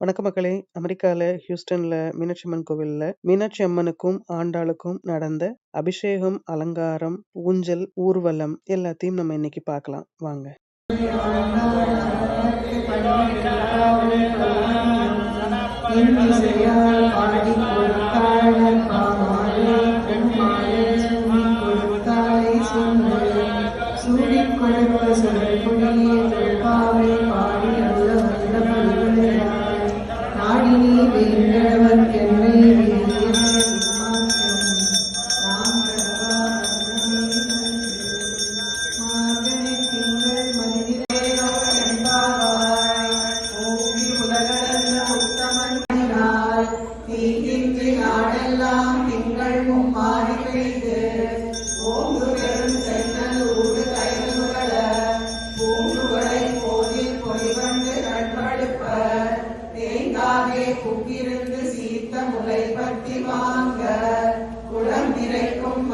வணக்க மக்களே! அமெரிக்கால ஹியூஸ்டன்ல மீனாட்சி அம்மன் கோவில்ல, மீனாட்சி அம்மனுக்கும், ஆண்டாளுக்கும் நடந்த அபிஷேகம், அலங்காரம், ஊஞ்சல், ஊர்வலம் எல்லாத்தையும் நம்ம இன்னைக்கு பார்க்கலாம். வாங்க.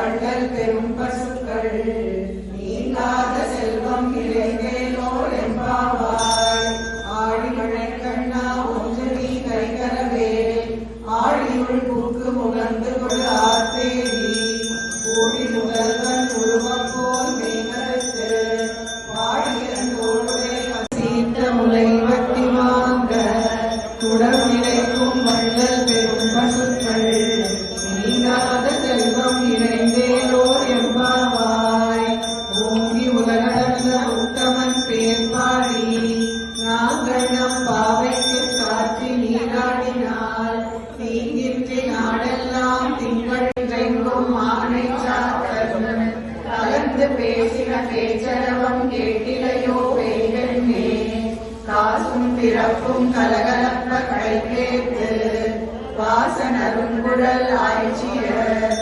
guardarte un பேர் பாடி நாங்கள் நம் பாவைக்கு சாற்றி நீராடினால் தீங்கின்றி நாடெல்லாம் திங்கள் எங்கும் மானை சாத்தன் கலந்து பேசின பேச்சரவம் கேட்டிலையோ பெய்கண்ணே காசும் பிறப்பும் கலகலப்ப கை கேட்டு வாசனருங்குழல் ஆய்ச்சியர்.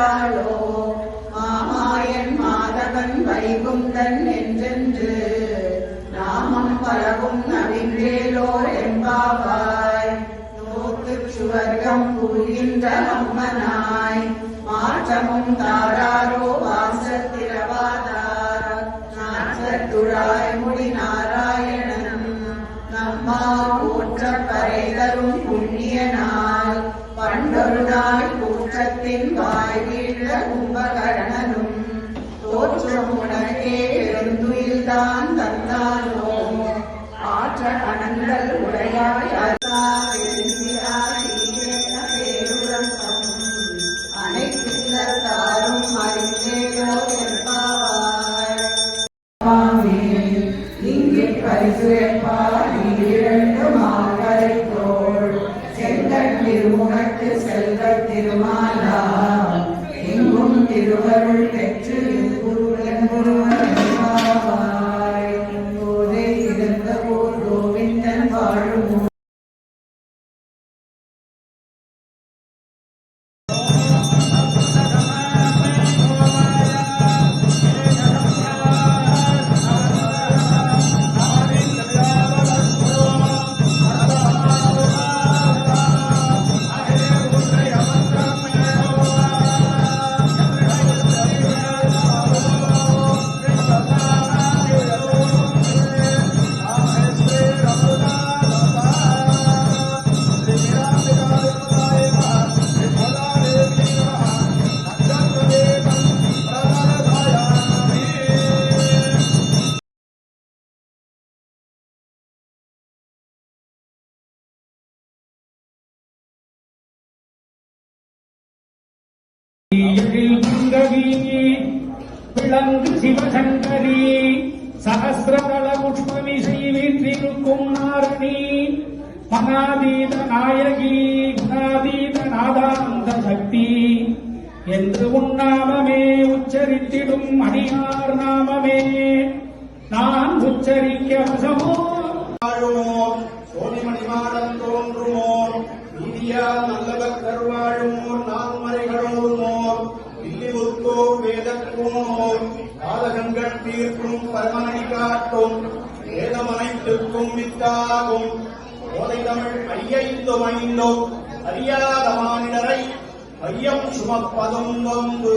நாடப்பட்டாளோ மாமாயன் மாதவன் வைகுந்தன் என்றென்று நாமம் பரவும் நவின்றேலோ என்பாவாய். நோக்கு சுவர்க்கம் புரிகின்ற அம்மனாய். மாற்றமும் தாராரோ தோற்றம் உனக்கே பெருந்துயில்தான் தந்தானோ ஆற்ற அனந்தல் உடையாய் அருளா எழுந்திராய் ஈரேன பேருலகம் பரிசுரைப்பார் இரண்டு மார்கரை திருமுகத்து திருமாலா எங்கும் திருவருள் விளங்கு சிவசங்கரி சகசிரதள புஷ்பமிசை வீற்றிருக்கும் நாரணி மகாதீத நாயகி குணாதீத நாதானந்த சக்தி. என்று உன்னாமமே உச்சரித்திடும் அடியார் நாமமே. நான் உச்சரிக்க வசமோ? வாழுமோ சோதிமணி மாடம் தோன்றுமோ நீதியால் நல்லவர் அனைத்துக்கும் வித்தாகும் போதை தமிழ் ஐயைந்தும் மைந்தோ அறியாத மாநிலரை ஐயம் சுமப்பதும் வந்து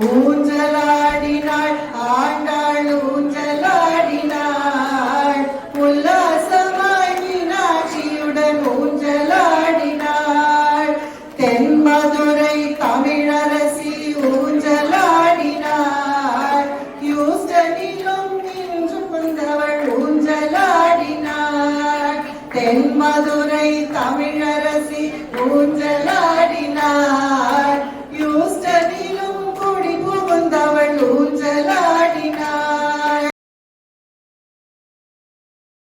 我